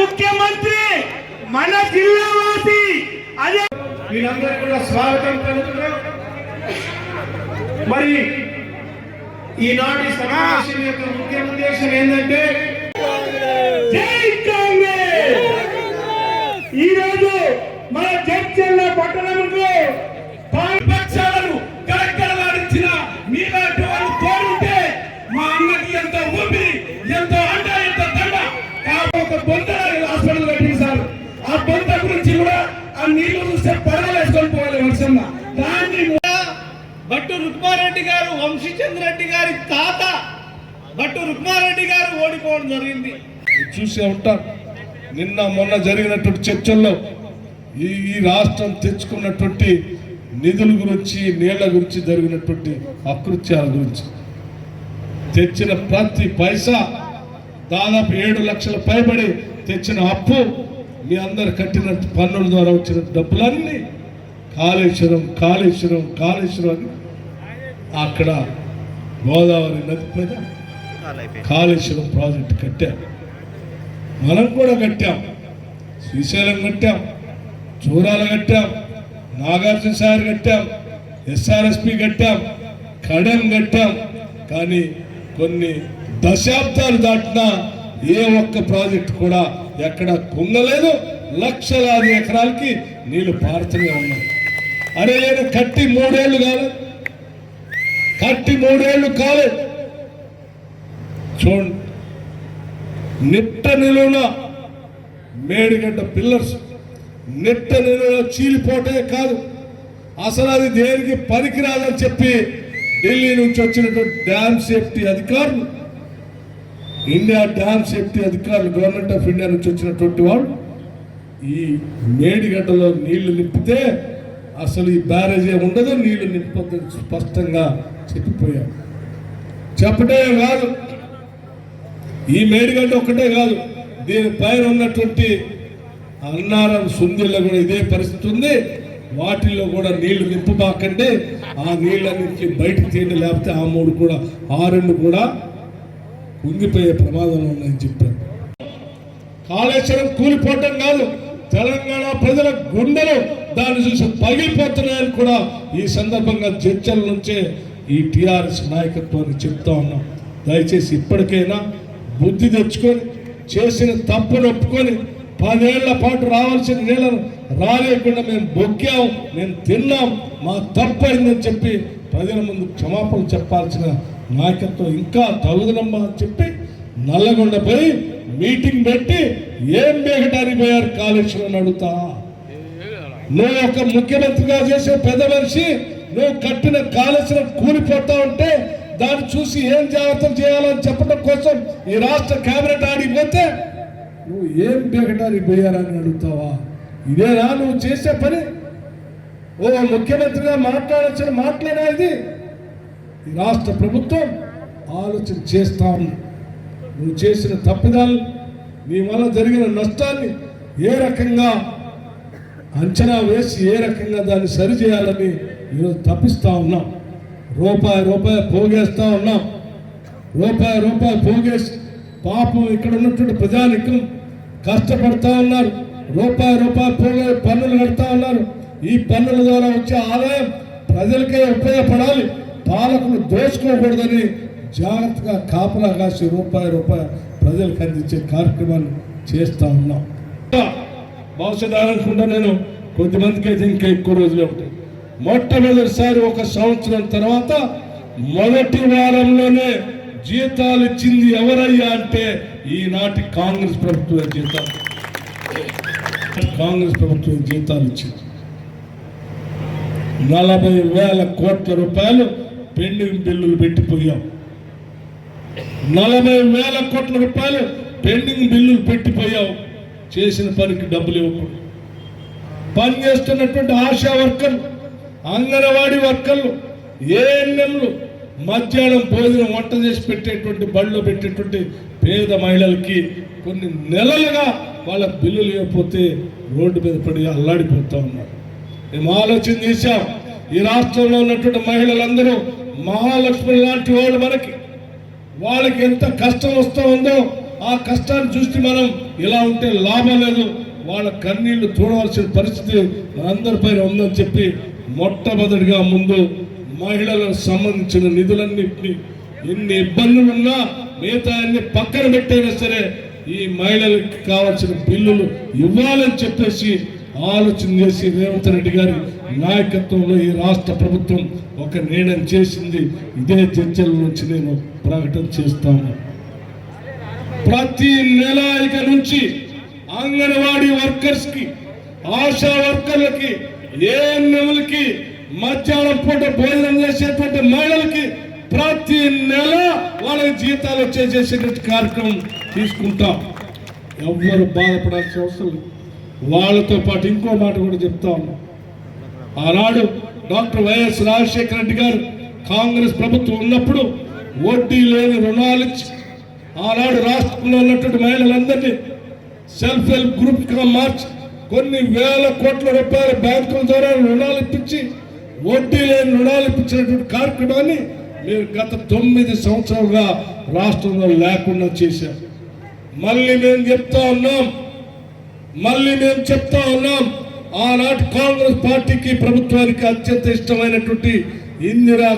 ముఖ్యమంత్రి మన జిల్లా వాసి అదే మీరందరూ కూడా స్వాగతం పలుకుతున్నాం. మరి ఈనాటి సమావేశం యొక్క ముఖ్య ఉద్దేశం ఏంటంటే ఈరోజు మన జడ్చల్ల పట్టణంలో బట్టు రుక్మారెడ్డి గారు ఓడిపోవడం జరిగింది. చూసే ఉంటారు నిన్న మొన్న జరిగినటువంటి చర్చల్లో ఈ ఈ రాష్ట్రం తెచ్చుకున్నటువంటి నిధుల గురించి నీళ్ళ గురించి జరిగినటువంటి అకృత్యాల గురించి. తెచ్చిన ప్రతి పైసా దాదాపు ఏడు లక్షల పైబడి తెచ్చిన అప్పు మీ అందరు కట్టిన పన్నుల ద్వారా వచ్చిన డబ్బులన్నీ కాళేశ్వరం కాళేశ్వరం కాళేశ్వరం అని అక్కడ గోదావరి నది పైన కాళేశ్వరం ప్రాజెక్ట్ కట్టారు మనం కూడా కట్టాం. శ్రీశైలం కట్టాం. చూరాలు కట్టాం. నాగార్జున సార్ కట్టాం. ఎస్ఆర్ఎస్పి కట్టాం. కడెం కట్టాం. కానీ కొన్ని దశాబ్దాలు దాటినా ఏ ఒక్క ప్రాజెక్టు కూడా ఎక్కడ కుంగలేదు లక్షలాది ఎకరాలకి నీళ్ళు పారుతూనే ఉన్నాయి. అరే నేను కట్టి మూడేళ్ళు కాలేదు కట్టి మూడేళ్ళు కాలేదు చూడండి నిట్ట నిలువున మేడిగడ్డ పిల్లర్స్ నిట్ట నిలువున చీలిపోటే కాదు. అసలు అది దేనికి పనికిరాదని చెప్పి ఢిల్లీ నుంచి వచ్చినటువంటి డ్యామ్ సేఫ్టీ అధికారులు ఇండియా డ్యామ్ సేఫ్టీ అధికారులు గవర్నమెంట్ ఆఫ్ ఇండియా నుంచి వచ్చినటువంటి వాళ్ళు ఈ మేడిగడ్డలో నీళ్ళు నింపితే అసలు ఈ బ్యారేజ్ ఉండదు నీళ్ళు నింపొద్దని స్పష్టంగా చెప్పిపోయారు. చెప్పడమే కాదు ఈ మేడిగడ్డ ఒక్కటే కాదు దీని పైన ఉన్నటువంటి అన్నారం సుందిలో కూడా ఇదే పరిస్థితి ఉంది. వాటిల్లో కూడా నీళ్ళు నింపబాకండి. ఆ నీళ్ళన్నింటికి బయటకు తీయండి లేకపోతే ఆ మూడు కూడా ఆ రెండు కూడా కుంగిపోయే ప్రమాదం ఉన్నాయని చెప్పారు. కాళేశ్వరం కూలిపోవటం కాదు తెలంగాణ ప్రజల గుండెలు దాన్ని చూసి పగిలిపోతున్నాయని కూడా ఈ సందర్భంగా చర్చల నుంచే ఈ టిఆర్ఎస్ నాయకత్వాన్ని చెప్తా ఉన్నాం. దయచేసి ఇప్పటికైనా బుద్ధి తెచ్చుకొని చేసిన తప్పును ఒప్పుకొని పదేళ్ళ పాటు రావాల్సిన నీళ్ళను రాలేకుండా మేము బొక్కాం మేము తిన్నాం మా తప్పు అయిందని చెప్పి ప్రజల ముందు క్షమాపణ చెప్పాల్సిన నాయకత్వం ఇంకా తగుదనమ్మా అని చెప్పి నల్లగొండ పోయి మీటింగ్ పెట్టి ఏం బేగటానికి పోయారు కాళేశ్వరం అడుగుతా. నువ్వు ఒక ముఖ్యమంత్రిగా చేసే పెద్ద మనిషి నువ్వు కట్టిన కాళేశ్వరం కూలిపోతా ఉంటే దాన్ని చూసి ఏం జాగ్రత్తలు చేయాలని చెప్పడం కోసం ఈ రాష్ట్ర కేబినెట్ ఆడిపోతే నువ్వు ఏం బేగటానికి పోయారని అడుగుతావా? ఇదేనా నువ్వు చేసే పని. ఓ ముఖ్యమంత్రిగా మాట్లాడాల్సిన మాట్లాడేది ఈ రాష్ట్ర ప్రభుత్వం ఆలోచన చేస్తాను నువ్వు చేసిన తప్పిదాలు నీ వల్ల జరిగిన నష్టాన్ని ఏ రకంగా అంచనా వేసి ఏ రకంగా దాన్ని సరిచేయాలని ఈరోజు తప్పిస్తా ఉన్నాం. రూపాయి రూపాయి పోగేస్తూ ఉన్నాం. రూపాయి రూపాయి పోగేసి పాపం ఇక్కడ ఉన్నటువంటి ప్రజానికం కష్టపడతా ఉన్నారు. రూపాయి రూపాయి పోగే పన్నులు కడతా ఉన్నారు. ఈ పన్నుల ద్వారా వచ్చే ఆదాయం ప్రజలకే ఉపయోగపడాలి. పాలకులు దోచుకోకూడదని జాగ్రత్తగా కాపలా కాసి రూపాయి రూపాయి ప్రజలకు అందించే కార్యక్రమాన్ని చేస్తూ ఉన్నాం. భవిష్యత్ అనుకుంటా నేను కొద్దిమందికి అయితే ఇంకా ఎక్కువ రోజులే ఉంటాయి. మొట్టమొదటిసారి ఒక సంవత్సరం తర్వాత మొదటి వారంలోనే జీతాలు ఇచ్చింది ఎవరయ్యా అంటే ఈనాటి కాంగ్రెస్ ప్రభుత్వం జీతాలు. కాంగ్రెస్ ప్రభుత్వం జీతాలు ఇచ్చింది. నలభై వేల కోట్ల రూపాయలు పెండింగ్ బిల్లులు పెట్టిపోయాం. నలభై వేల కోట్ల రూపాయలు పెండింగ్ బిల్లులు పెట్టిపోయావు చేసిన పనికి డబ్బులు ఇవ్వకూడదు. పని చేస్తున్నటువంటి ఆశా వర్కర్లు అంగనవాడి వర్కర్లు ఏఎన్ఎంలు మధ్యాహ్నం భోజనం వంట చేసి పెట్టేటువంటి బళ్ళు పెట్టేటువంటి పేద మహిళలకి కొన్ని నెలలుగా వాళ్ళ బిల్లులు ఇవ్వకపోతే రోడ్డు మీద పడి అల్లాడిపోతూ ఉన్నారు. మేము ఆలోచన చేశాం ఈ రాష్ట్రంలో ఉన్నటువంటి మహిళలందరూ మహాలక్ష్మి లాంటి వాళ్ళు మనకి. వాళ్ళకి ఎంత కష్టం వస్తూ ఉందో ఆ కష్టాన్ని చూసి మనం ఇలా ఉంటే లాభం లేదు వాళ్ళ కన్నీళ్ళు చూడవలసిన పరిస్థితి అందరిపైన ఉందని చెప్పి మొట్టమొదటిగా ముందు మహిళలకు సంబంధించిన నిధులన్నింటినీ ఎన్ని ఇబ్బందులు ఉన్నా మిగతా అన్ని పక్కన పెట్టైనా సరే ఈ మహిళలకు కావాల్సిన బిల్లులు ఇవ్వాలని చెప్పేసి ఆలోచన చేసి రేవంత్ రెడ్డి గారి నాయకత్వంలో ఈ రాష్ట్ర ప్రభుత్వం ఒక నిర్ణయం చేసింది. ఇదే చర్చల నుంచి నేను ప్రకటన చేస్తాను. ప్రతి నెల ఇక నుంచి అంగన్వాడీ వర్కర్స్కి ఆశా వర్కర్లకి ఏఎన్ఎంలకి మధ్యాహ్నం పూట భోజనం చేసేటువంటి మహిళలకి ప్రతి నెల వాళ్ళకి జీతాలు వచ్చేసేసేటువంటి కార్యక్రమం తీసుకుంటాం. ఎవ్వరు బాధపడాల్సిన అవసరం వాళ్ళతో పాటు ఇంకో మాట కూడా చెప్తా ఉన్నాం. ఆనాడు డాక్టర్ వైఎస్ రాజశేఖర రెడ్డి గారు కాంగ్రెస్ ప్రభుత్వం ఉన్నప్పుడు వడ్డీ లేని రుణాలు ఇచ్చి ఆనాడు రాష్ట్రంలో ఉన్నటువంటి మహిళలందరినీ సెల్ఫ్ హెల్ప్ గ్రూప్గా మార్చి కొన్ని వేల కోట్ల రూపాయల బ్యాంకుల ద్వారా రుణాలు ఇప్పించి వడ్డీ లేని రుణాలు ఇప్పించినటువంటి కార్యక్రమాన్ని మీరు గత తొమ్మిది సంవత్సరాలుగా రాష్ట్రంలో లేకుండా చేశారు మళ్ళీ మేము చెప్తా ఉన్నాం మళ్ళీ మేము చెప్తా ఉన్నాం ఆనాటి కాంగ్రెస్ పార్టీకి ప్రభుత్వానికి అత్యంత ఇష్టమైనటువంటి ఇందిరా